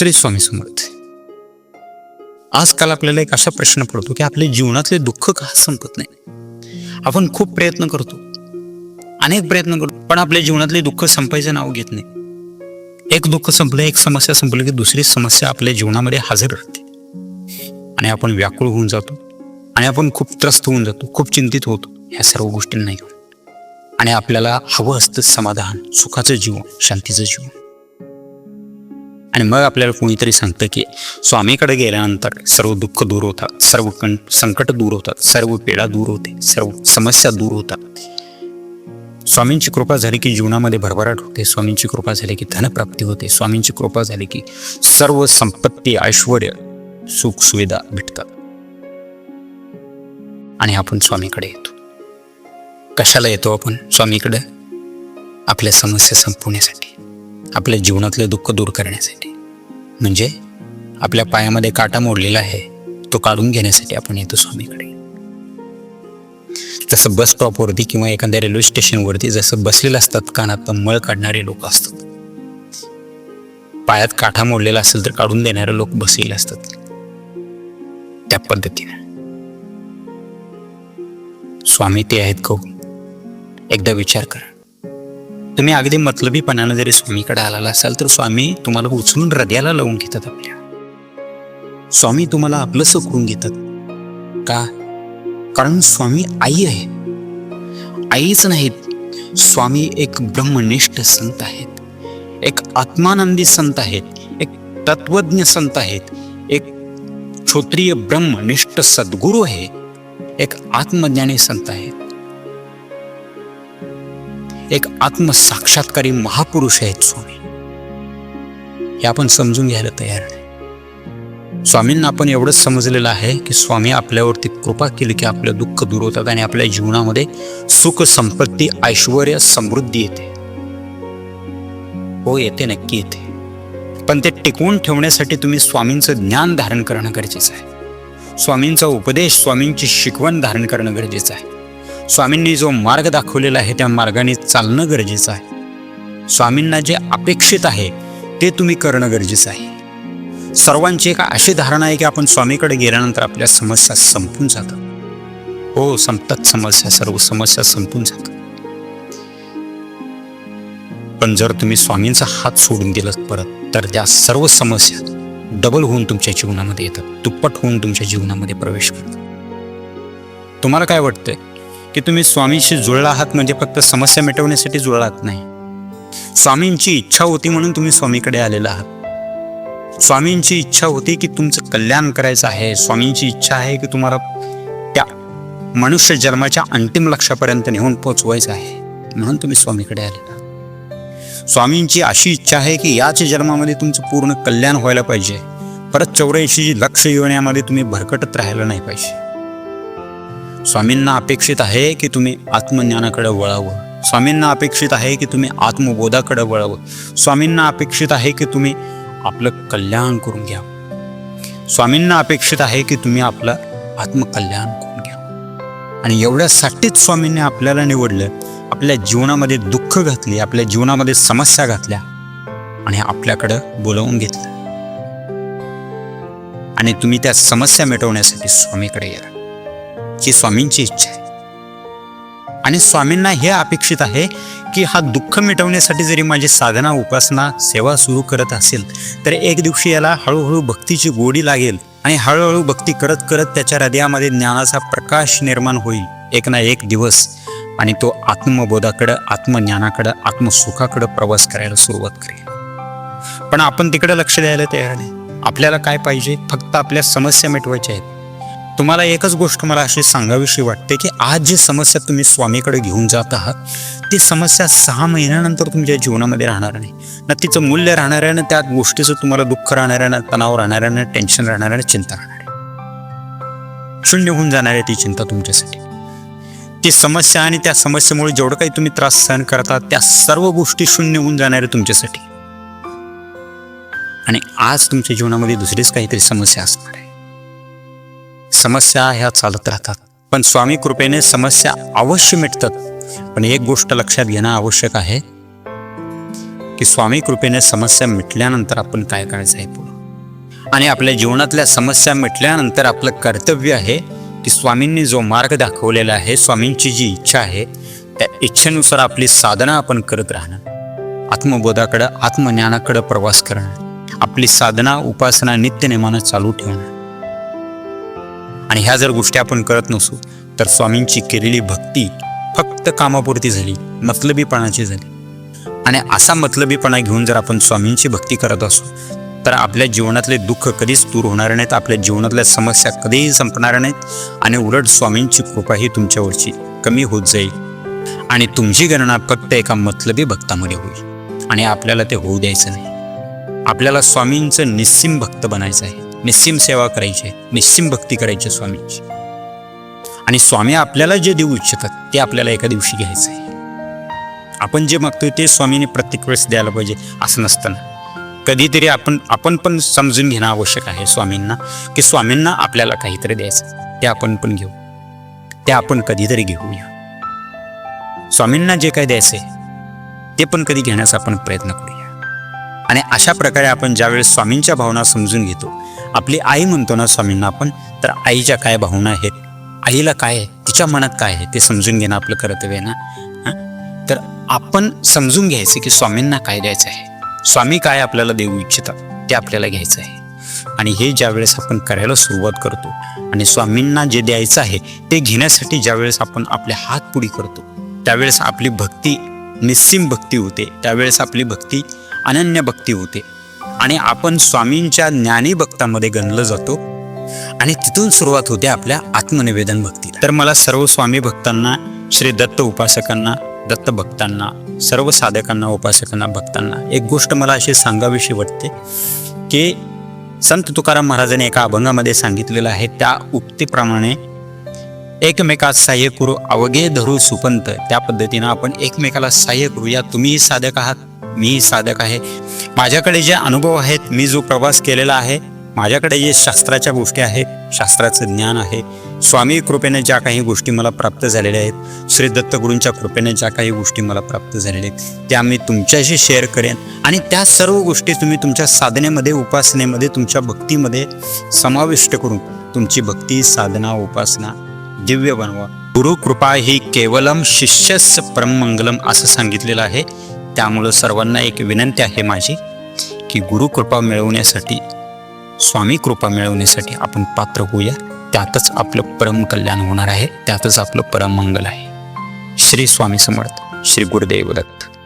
श्री स्वामी समर्थ. आजकाल आपल्याला एक असा प्रश्न पडतो की आपल्या जीवनातले दुःख का संपत नाही? आपण खूप प्रयत्न करतो. अनेक प्रयत्न करतो पण आपल्या जीवनातले दुःख संपायचं नाव घेत नाही. एक दुःख संपलं एक समस्या संपली की दुसरी समस्या आपल्या जीवनामध्ये हजर राहते. आणि आपण व्याकुळ होऊन जातो आणि आपण खूप त्रस्त होऊन जातो खूप चिंतित होतो. ह्या सर्व गोष्टींना घेऊन. आणि आपल्याला हवं असतं समाधान सुखाचं जीवन शांतीचं जीवन. आणि मग आपल्याला कोणीतरी सांगतं की स्वामीकडे गेल्यानंतर सर्व दुःख दूर होतात सर्व कं संकट दूर होतात सर्व पीडा दूर होते सर्व समस्या दूर होतात. स्वामींची कृपा झाली की जीवनामध्ये भरभराट होते स्वामींची कृपा झाली की धनप्राप्ती होते स्वामींची कृपा झाली की सर्व संपत्ती ऐश्वर सुख सुविधा भेटतात. आणि आपण स्वामीकडे येतो. कशाला येतो आपण? स्वामीकडे आपल्या समस्या संपवण्यासाठी आपल्या जीवनातलं दुःख दूर करण्यासाठी. म्हणजे आपल्या पायामध्ये काटा मोडलेला आहे तो काढून घेण्यासाठी आपण येतो स्वामीकडे. जसं बस स्टॉपवरती किंवा एखाद्या रेल्वे स्टेशनवरती जसं बसलेलं असतात कानात मळ काढणारे लोक असतात. पायात काठा मोडलेला असेल तर काढून देणारे लोक बसलेले असतात. त्या पद्धतीने. स्वामी ते आहेत का हो? एकदा विचार करा. तुम्ही अगदी मतलबीपणानं जरी स्वामीकडे आलेला असाल तर स्वामी तुम्हाला उचलून हृदयाला लावून घेतात आपल्या. स्वामी तुम्हाला आपलंसं करून घेतात. का? कारण स्वामी आई आहे. आईच नाहीत. स्वामी एक ब्रह्मनिष्ठ संत आहेत. एक आत्मानंदी संत आहेत. एक तत्वज्ञ संत आहेत. एक क्षोत्रिय ब्रह्मनिष्ठ सद्गुरू आहे. एक आत्मज्ञानी संत आहेत. एक आत्मसाक्षात्कारी महापुरुष आहेत स्वामी. हे आपण समजून घ्यायला तयार नाही स्वामींना आपण एवढंच समजलेलं आहे की स्वामी आपल्यावरती कृपा केली की आपलं दुःख दूर होतात आणि आपल्या जीवनामध्ये सुख संपत्ती ऐश्वर समृद्धी येते. हो येते नक्की येते. पण ते टिकवून ठेवण्यासाठी तुम्ही स्वामींचं ज्ञान धारण करणं गरजेचं आहे. स्वामींचा उपदेश स्वामींची शिकवण धारण करणं गरजेचं आहे. स्वामींनी जो मार्ग दाखवलेला आहे त्या मार्गाने चालणं गरजेचं आहे. स्वामींना जे अपेक्षित आहे ते तुम्ही करणं गरजेचं आहे. सर्वांची एक अशी धारणा आहे की आपण स्वामीकडे गेल्यानंतर आपल्या समस्या संपून जातात. हो संपतात समस्या सर्व समस्या संपून जातात. पण जर तुम्ही स्वामींचा हात सोडून दिलात परत तर त्या सर्व समस्या डबल होऊन तुमच्या जीवनामध्ये येतात दुप्पट होऊन तुमच्या जीवनामध्ये प्रवेश करतात. तुम्हाला काय वाटतंय? की तुम्ही स्वामींशी जुळला आहात म्हणजे फक्त समस्या मिटवण्यासाठी जुळला आहात नाही. स्वामींची इच्छा होती म्हणून तुम्ही स्वामीकडे आलेला आहात. स्वामींची इच्छा होती की तुमचं कल्याण करायचं आहे. स्वामींची इच्छा आहे की तुम्हाला त्या मनुष्य जन्माच्या अंतिम लक्षापर्यंत नेऊन पोचवायचं आहे. म्हणून तुम्ही स्वामीकडे आलेला स्वामींची अशी इच्छा आहे की याच जन्मामध्ये तुमचं पूर्ण कल्याण व्हायला पाहिजे. परत चौऱ्याऐंशी लक्ष येण्यामध्ये तुम्ही भरकटत राहायला नाही पाहिजे. स्वामींना अपेक्षित आहे की तुम्ही आत्मज्ञानाकडे वळावं. स्वामींना अपेक्षित आहे की तुम्ही आत्मबोधाकडे वळावं. स्वामींना अपेक्षित आहे की तुम्ही आपलं कल्याण करून घ्या. स्वामींना अपेक्षित आहे की तुम्ही आपलं आत्मकल्याण करून घ्या. आणि एवढ्यासाठीच स्वामींनी आपल्याला निवडलं आपल्या जीवनामध्ये दुःख घातली आपल्या जीवनामध्ये समस्या घातल्या आणि आपल्याकडं बोलवून घेतलं. आणि तुम्ही त्या समस्या मिटवण्यासाठी स्वामीकडे या ही स्वामींची इच्छा आहे. आणि स्वामींना हे अपेक्षित आहे की हा दुःख मिटवण्यासाठी जरी माझी साधना उपासना सेवा सुरू करत असेल तर एक दिवशी याला हळूहळू भक्तीची गोडी लागेल आणि हळूहळू भक्ती करत करत त्याच्या हृदयामध्ये ज्ञानाचा प्रकाश निर्माण होईल. एक ना एक दिवस आणि तो आत्मबोधाकडं आत्मज्ञानाकडं आत्मसुखाकडं प्रवास करायला सुरुवात करेल. पण आपण तिकडे लक्ष द्यायला तयार नाही. आपल्याला काय पाहिजे? फक्त आपल्या समस्या मिटवायच्या आहेत. तुम्हाला एकच गोष्ट मला अशी सांगावीशी वाटते की आज जी समस्या तुम्ही स्वामीकडे घेऊन जात आहात ती समस्या सहा महिन्यानंतर तुमच्या जीवनामध्ये राहणार नाही. ना तिचं मूल्य राहणार आहे ना त्या गोष्टीचं तुम्हाला दुःख राहणार आहे ना तणाव राहणार आहे ना टेन्शन राहणार आहे ना चिंता राहणार आहे. शून्य होऊन जाणार आहे ती चिंता तुमच्यासाठी. ती समस्या आणि त्या समस्येमुळे जेवढं काही तुम्ही त्रास सहन करता त्या सर्व गोष्टी शून्य होऊन जाणार आहे तुमच्यासाठी. आणि आज तुमच्या जीवनामध्ये दुसरीच काहीतरी समस्या असणार आहे. समस्या ह्या चालत राहतात. पण स्वामी कृपेने समस्या अवश्य मिटतात. पण एक गोष्ट लक्षात घेणं आवश्यक आहे की स्वामी कृपेने समस्या मिटल्यानंतर आपण काय करायचं आहे पुढं? आणि आपल्या जीवनातल्या समस्या मिटल्यानंतर आपलं कर्तव्य आहे की स्वामींनी जो मार्ग दाखवलेला आहे स्वामींची जी इच्छा आहे त्या इच्छेनुसार आपली साधना आपण करत राहणं. आत्मबोधाकडं आत्मज्ञानाकडं प्रवास करणं. आपली साधना उपासना नित्यनेमानं चालू ठेवणं. आणि ह्या जर गोष्टी आपण करत नसू तर स्वामींची केलेली भक्ती फक्त कामापुरती झाली मतलबीपणाची झाली. आणि असा मतलबीपणा घेऊन जर आपण स्वामींची भक्ती करत असू तर आपल्या जीवनातले दुःख कधीच दूर होणार नाहीत आपल्या जीवनातल्या समस्या कधीही संपणार नाहीत आणि उलट स्वामींची कृपाही तुमच्यावरची कमी होत जाईल. आणि तुमची गणना फक्त एका मतलबी भक्तामध्ये होईल. आणि आपल्याला ते होऊ द्यायचं नाही. आपल्याला स्वामींचं निस्सिम भक्त बनायचं आहे. निस्सिम सेवा करायची आहे भक्ती करायची स्वामींची. आणि स्वामी आपल्याला जे देऊ इच्छितात ते आपल्याला एका दिवशी घ्यायचं आहे आपण जे मागतोय ते स्वामीने प्रत्येक वेळेस द्यायला पाहिजे असं नसताना. कधीतरी आपण आपण पण समजून घेणं आवश्यक आहे स्वामींना की स्वामींना आपल्याला काहीतरी द्यायचं ते आपण पण घेऊ. ते आपण कधीतरी घेऊया. स्वामींना जे काय द्यायचं आहे ते पण कधी घेण्याचा आपण प्रयत्न करूया. आणि अशा प्रकारे आपण ज्यावेळेस स्वामींच्या भावना समजून घेतो आपली आई म्हणतो ना स्वामींना आपण तर आईच्या काय भावना आहेत आईला काय आहे तिच्या मनात काय आहे ते समजून घेणं आपलं कर्तव्य आहे ना? तर आपण समजून घ्यायचं की स्वामींना काय द्यायचं आहे. स्वामी काय आपल्याला देऊ इच्छितात ते आपल्याला घ्यायचं आहे. आणि हे ज्यावेळेस आपण करायला सुरुवात करतो आणि स्वामींना जे द्यायचं आहे ते घेण्यासाठी ज्यावेळेस आपण आपले हात पुढी करतो त्यावेळेस आपली भक्ती निस्सीम भक्ती होते त्यावेळेस आपली भक्ती अनन्य भक्ती होते. आणि आपण स्वामींच्या ज्ञानी भक्तामध्ये गणलं जातो. आणि तिथून सुरुवात होते आपल्या आत्मनिवेदन भक्ती तर मला सर्व स्वामी भक्तांना श्री दत्त उपासकांना दत्त भक्तांना सर्व साधकांना उपासकांना भक्तांना एक गोष्ट मला अशी सांगावीशी वाटते की संत तुकाराम महाराजांनी एका अभंगामध्ये सांगितलेलं आहे त्या उक्तीप्रमाणे एकमेकात सहाय्य करू अवघे धरू सुपंत. त्या पद्धतीनं आपण एकमेकाला सहाय्य करूया. तुम्हीही साधक आहात मीही साधक आहे. माझ्याकडे जे अनुभव आहेत मी जो प्रवास केलेला आहे माझ्याकडे जे शास्त्राच्या गोष्टी आहेत शास्त्राचं ज्ञान आहे स्वामी कृपेने ज्या काही गोष्टी मला प्राप्त झालेल्या आहेत श्री दत्तगुरूंच्या कृपेने ज्या काही गोष्टी मला प्राप्त झालेल्या आहेत त्या मी तुमच्याशी शेअर करेन. आणि त्या सर्व गोष्टी तुम्ही तुमच्या साधनेमध्ये उपासनेमध्ये तुमच्या भक्तीमध्ये समाविष्ट करून तुमची भक्ती साधना उपासना दिव्य बनवा. गुरु कृपा ही केवलम शिष्यस परममंगलम असं सांगितलेलं आहे. त्यामुळं सर्वांना एक विनंती आहे माझी. की गुरुकृपा मिळवण्यासाठी स्वामी कृपा मिळवण्यासाठी आपण पात्र होऊया. त्यातच आपलं परम कल्याण होणार आहे. त्यातच आपलं परम मंगल आहे. श्री स्वामी समर्थ श्री गुरुदेव दत्त.